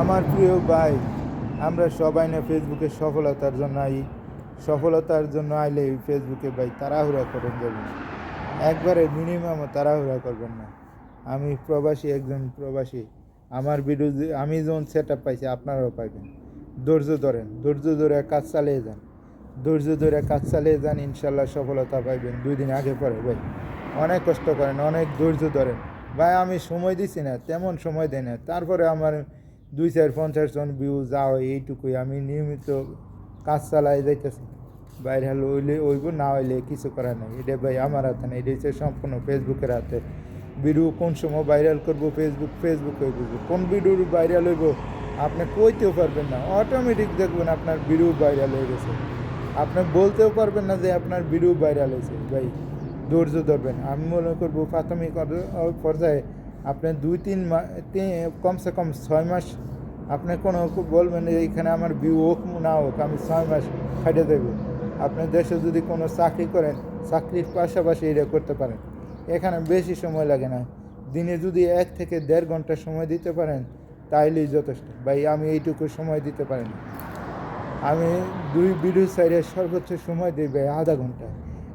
আমার প্রিয় ভাই, আমরা সবাই না ফেসবুকে সফলতার জন্য আই। সফলতার জন্য আইলে ফেসবুকে ভাই তাড়াহুড়া করেন যাবেন। একবারে মিনিমামও তাড়াহুড়া করবেন না। আমি প্রবাসী, একজন প্রবাসী। আমার বিরুদ্ধে আমি যখন সেট আপ পাইছি, আপনারাও পাইবেন। ধৈর্য ধরেন, ধৈর্য ধরে কাজ চালিয়ে যান। ধৈর্য ধরে কাজ চালিয়ে যান, ইনশাল্লাহ সফলতা পাইবেন দুই দিন আগে পরে ভাই। অনেক কষ্ট করেন, অনেক ধৈর্য ধরেন। ভাই, আমি সময় দিছি না, তেমন সময় দেয় না। তারপরে আমার দুই চার, পঞ্চাশ জন ভিউ যা হয় এইটুকুই। আমি নিয়মিত কাজ চালাই যাইতেছি। বাইরে হলে ওইলে ওইব না হইলে কিছু করার নেই। এটা ভাই আমার হাতে নেই, এটা হচ্ছে সম্পূর্ণ ফেসবুকের হাতে। ভিডিও কোন সময় ভাইরাল করব ফেসবুক ফেসবুক হয়ে বুঝব কোন ভিডিও ভাইরাল হইব, আপনি কইতেও পারবেন না। অটোমেটিক দেখবেন আপনার ভিডিও ভাইরাল হয়ে গেছে। আপনি বলতেও পারবেন না যে আপনার ভিডিও ভাইরাল হয়েছে। ভাই, ধৈর্য ধরবেন। আমি মনে করব প্রাথমিক পর্যায়ে আপনি দুই, তিন মাস কমসে কম ছয় মাস আপনি কোনো বলবেন এইখানে আমার ভিউ হোক না হোক, আমি ছয় মাস খাইতে দেবো। আপনি দেশে যদি কোনো চাকরি করেন, চাকরির পাশাপাশি এটা করতে পারেন। এখানে বেশি সময় লাগে না। দিনে যদি এক থেকে দেড় ঘণ্টা সময় দিতে পারেন, তাইলেই যথেষ্ট। ভাই, আমি এইটুকু সময় দিতে পারি আমি দুই ভিডিও সাইডে সর্বোচ্চ সময় দিই ভাই, আধা ঘণ্টা।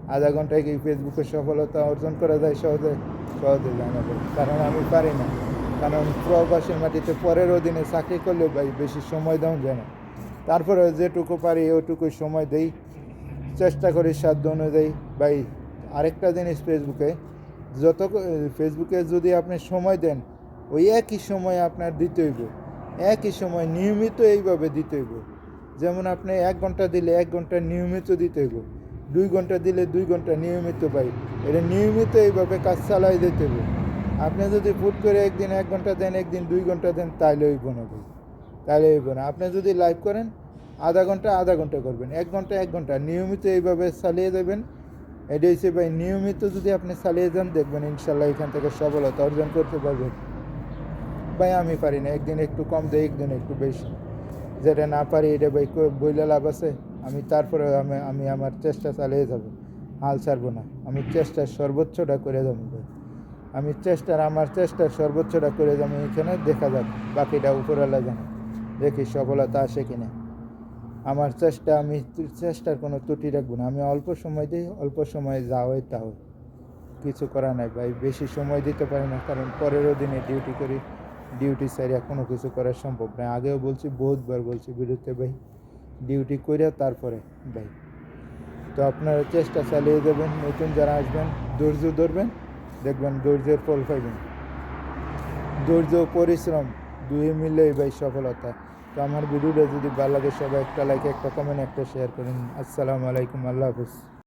আধা ঘন্টায় কি ফেসবুকে সফলতা অর্জন করা যায়? সহজে সহজে না কারণ আমি পারি না। কারণ প্রবাসের মাটিতে পরের অধীনে চাকরি করলেও ভাই বেশি সময় দেওয়া যায় না। তারপরে যেটুকু পারি ওটুকু সময় দেই। চেষ্টা করি সাধ্য অনুযায়ী। ভাই, আরেকটা জিনিস ফেসবুকে যত ফেসবুকে যদি আপনি সময় দেন, ওই একই সময় আপনার দিতে হইব। একই সময় নিয়মিত এইভাবে দিতে হইব। যেমন আপনি এক ঘণ্টা দিলে এক ঘণ্টা নিয়মিত দিতে হইব। দুই ঘণ্টা দিলে দুই ঘণ্টা নিয়মিত পাই এটা নিয়মিত এইভাবে কাজ চালাই দিতে হবে। আপনি যদি ফুট করে একদিন এক ঘণ্টা দেন, একদিন দুই ঘণ্টা দেন, তাইলে হইব না ভাই। তাহলে হইব না। আপনি যদি লাইভ করেন, আধা ঘণ্টা আধা ঘণ্টা করবেন। এক ঘণ্টা এক ঘণ্টা নিয়মিত এইভাবে চালিয়ে দেবেন। এটা হচ্ছে ভাই, নিয়মিত যদি আপনি চালিয়ে যান, দেখবেন ইনশাল্লাহ এখান থেকে সফলতা অর্জন করতে পারবেন। ভাই, আমি পারি না। একদিন একটু কম দেয়, একদিন একটু বেশি। যেটা না পারি, এটা ভাই বইলে লাভ আছে? আমি তারপরে আমি আমি আমার চেষ্টা চালিয়ে যাব। হাল ছাড়বো না। আমি চেষ্টার সর্বোচ্চটা করে যাব। আমি চেষ্টার, আমার চেষ্টার সর্বোচ্চটা করে যাব এখানে, দেখা যাক বাকিটা উপরওয়ালা জানে, দেখি সফলতা আসে কিনা। আমার চেষ্টা, আমি চেষ্টার কোনো ত্রুটি রাখব না। আমি অল্প সময় দিই, অল্প সময় যা হয় তা কিছু করা নাই ভাই, বেশি সময় দিতে পারি না, কারণ পরেরও দিনে ডিউটি করি ডিউটি সারিয়া কোনো কিছু করা সম্ভব নয়। আগেও বলছি, বহুতবার বলছি, বিরুদ্ধে ভাই। ডিউটি করে তারপরে ভাই। তো আপনারা চেষ্টা চালিয়ে দেবেন নতুন যারা আসবেন, ধৈর্য ধরবেন, দেখবেন ধৈর্যের ফল পাইবেন। ধৈর্য, পরিশ্রম, দুই মিলেই ভাই সফলতা। তো আমার ভিডিওটা যদি ভালো লাগে, সবাই একটা লাইক একটা কমেন্ট একটা শেয়ার করেন। আসসালামু আলাইকুম, আল্লাহ হাফিজ।